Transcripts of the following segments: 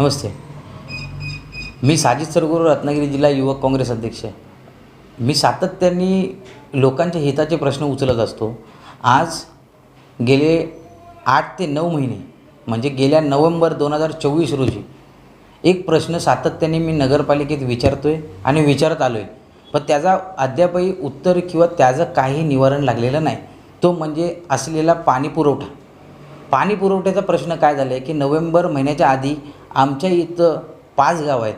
नमस्ते. मी साजिद सरगुरू रत्नागिरी जिल्हा युवक काँग्रेस अध्यक्ष आहे. मी सातत्याने लोकांच्या हिताचे प्रश्न उचलत असतो. आज गेले आठ ते नऊ महिने म्हणजे गेल्या नोव्हेंबर दोन हजार चोवीस रोजी एक प्रश्न सातत्याने मी नगरपालिकेत विचारतो आहे आणि विचारत आलो आहे पण त्याचा अद्यापही उत्तर किंवा त्याचं काही निवारण लागलेलं नाही. तो म्हणजे असलेला पाणी पुरवठा पाणी पुरवठ्याचा प्रश्न काय झाला आहे की नोव्हेंबर महिन्याच्या आधी आमच्या इथं पाच गाव आहेत.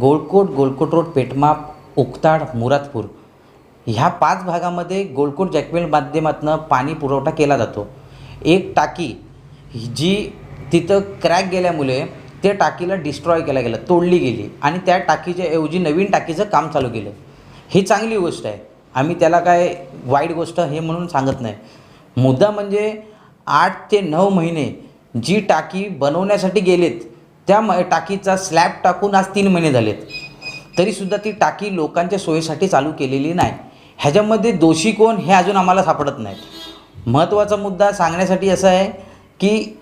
गोळकोट गोळकोट रोड पेटमाप उकताड मुरादपूर. ह्या पाच भागामध्ये गोळकोट जॅकवेल माध्यमातून पाणी पुरवठा केला जातो. एक टाकी जी तिथं क्रॅक गेल्यामुळे त्या टाकीला डिस्ट्रॉय केला गेलं तोडली गेली आणि त्या टाकीच्या ऐवजी नवीन टाकीचं काम चालू केलं. ही चांगली गोष्ट आहे. आम्ही त्याला काय वाईट गोष्ट हे म्हणून सांगत नाही. मुद्दा म्हणजे आठ ते नऊ महिने जी टाकी बनवण्यासाठी गेलेत त्या म टाकीचा स्लॅब टाकून आज तीन महिने झालेत. तरीसुद्धा ती टाकी लोकांच्या सोयीसाठी चालू केलेली नाही. ह्याच्यामध्ये दोषी कोण हे अजून आम्हाला सापडत नाहीत. महत्त्वाचा मुद्दा सांगण्यासाठी असा आहे की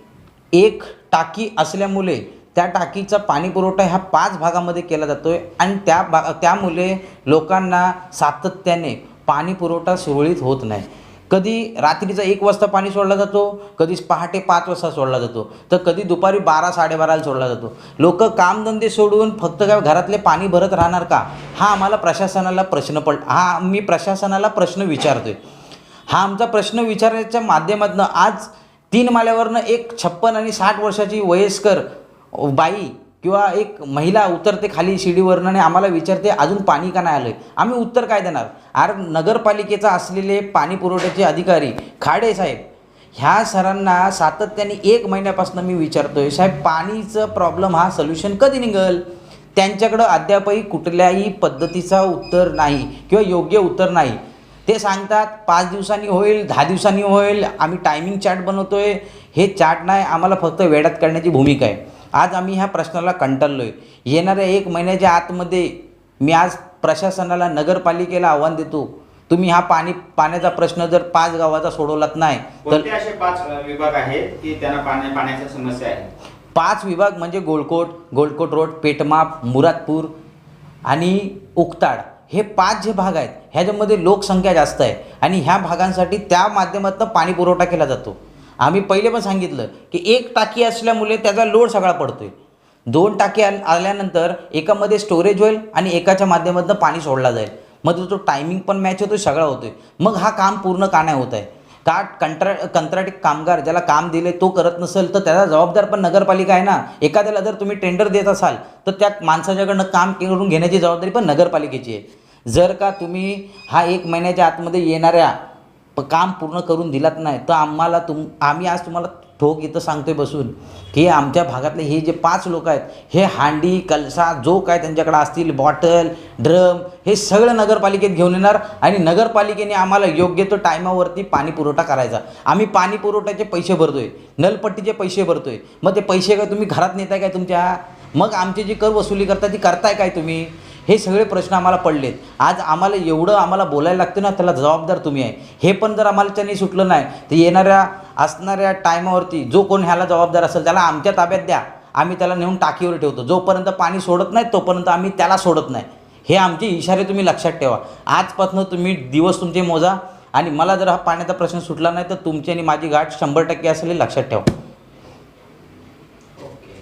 एक टाकी असल्यामुळे त्या टाकीचा पाणीपुरवठा ह्या पाच भागामध्ये केला जातो आहे आणि त्या भा त्यामुळे लोकांना सातत्याने पाणीपुरवठा सुरळीत होत नाही. कधी रात्रीचा एक वाजता पाणी सोडला जातो कधी पहाटे पाच वाजता सोडला जातो तर कधी दुपारी बारा साडेबाराला सोडला जातो. लोक कामधंदे सोडून फक्त काय घरातले पाणी भरत राहणार का? हा आम्हाला प्रशासनाला प्रश्न पड हा मी प्रशासनाला प्रश्न विचारतोय. हा आमचा प्रश्न विचारण्याच्या माध्यमातून आज तीन माल्यावरनं एक छप्पन आणि साठ वर्षाची वयस्कर बाई किंवा एक महिला उतरते खाली शिडीवरनं आणि आम्हाला विचारते अजून पाणी का नाही आलं आहे आम्ही उत्तर काय देणार? आर नगरपालिकेचा असलेले पाणी पुरवठ्याचे अधिकारी खाडे साहेब ह्या सरांना सातत्याने एक महिन्यापासून मी विचारतो आहे साहेब पाणीचं प्रॉब्लेम हा सोल्युशन कधी निघल? त्यांच्याकडं अद्यापही कुठल्याही पद्धतीचा उत्तर नाही किंवा योग्य उत्तर नाही. ते सांगतात पाच दिवसांनी होईल दहा दिवसांनी होईल आम्ही टायमिंग चार्ट बनवतो आहे हे चार्ट नाही आम्हाला फक्त वेळात काढण्याची भूमिका आहे. आज आम्ही ह्या प्रश्नाला कंटाळलो आहे येणाऱ्या एक महिन्याच्या आतमध्ये मी आज प्रशासनाला नगरपालिकेला आव्हान देतो. तुम्ही हा पाणी पाण्याचा प्रश्न जर पाच गावाचा सोडवलात नाही तर कोणते असे पाच अ, विभाग आहेत की त्यांना पाण्या पाण्याच्या समस्या आहे पाच विभाग म्हणजे गोळकोट गोळकोट रोड पेटमाप मुरादपूर आणि उकताड. हे पाच जे भाग आहेत ह्याच्यामध्ये लोकसंख्या जास्त आहे आणि ह्या भागांसाठी त्या माध्यमातून पाणी पुरवठा केला जातो. आम्ही पहिले पण सांगितलं की एक टाकी असल्यामुळे त्याचा लोड सगळा पडतो आहे दोन टाकी आल्यानंतर एकामध्ये स्टोरेज होईल आणि एकाच्या माध्यमातून पाणी सोडला जाईल. मग तो टायमिंग पण मॅच होतो सगळा होतोय. मग हा काम पूर्ण का नाही होत आहे? का कंत्रा कंत्राटी कामगार ज्याला काम दिले तो करत नसेल तर त्याचा जबाबदार पण नगरपालिका आहे ना? एखाद्याला जर तुम्ही टेंडर देत असाल तर त्या माणसाच्याकडनं काम करून घेण्याची जबाबदारी पण नगरपालिकेची आहे. जर का तुम्ही हा एक महिन्याच्या आतमध्ये येणाऱ्या प काम पूर्ण करून दिलात नाही तर आम्हाला तुम आम्ही आज तुम्हाला ठोक इथं सांगतोय बसून की आमच्या भागातले हे जे पाच लोक आहेत हे हांडी कलसा जो काय त्यांच्याकडे असतील बॉटल ड्रम हे सगळं नगरपालिकेत घेऊन येणार आणि नगरपालिकेने आम्हाला योग्य तो टायमावरती पाणी पुरवठा करायचा. आम्ही पाणी पुरवठ्याचे पैसे भरतोय नलपट्टीचे पैसे भरतोय. मग ते पैसे काय तुम्ही घरात नेताय काय तुमच्या? मग आमची जी कर वसुली करता ती करताय काय तुम्ही? हे सगळे प्रश्न आम्हाला पडलेत. आज आम्हाला एवढं आम्हाला बोलायला लागतं ना त्याला जबाबदार तुम्ही आहे. हे पण जर आम्हाला त्यांनी सुटलं नाही तर येणाऱ्या असणाऱ्या टायमावरती जो कोण ह्याला जबाबदार असेल त्याला आमच्या ताब्यात द्या. आम्ही त्याला नेऊन टाकीवर ठेवतो. जोपर्यंत पाणी सोडत नाही तोपर्यंत आम्ही त्याला सोडत नाही. हे आमचे इशारे तुम्ही लक्षात ठेवा. आजपासून तुम्ही दिवस तुमचे मोजा आणि मला जर हा पाण्याचा प्रश्न सुटला नाही तर तुमची आणि माझी गाठ शंभर टक्के असेल हे लक्षात ठेवा.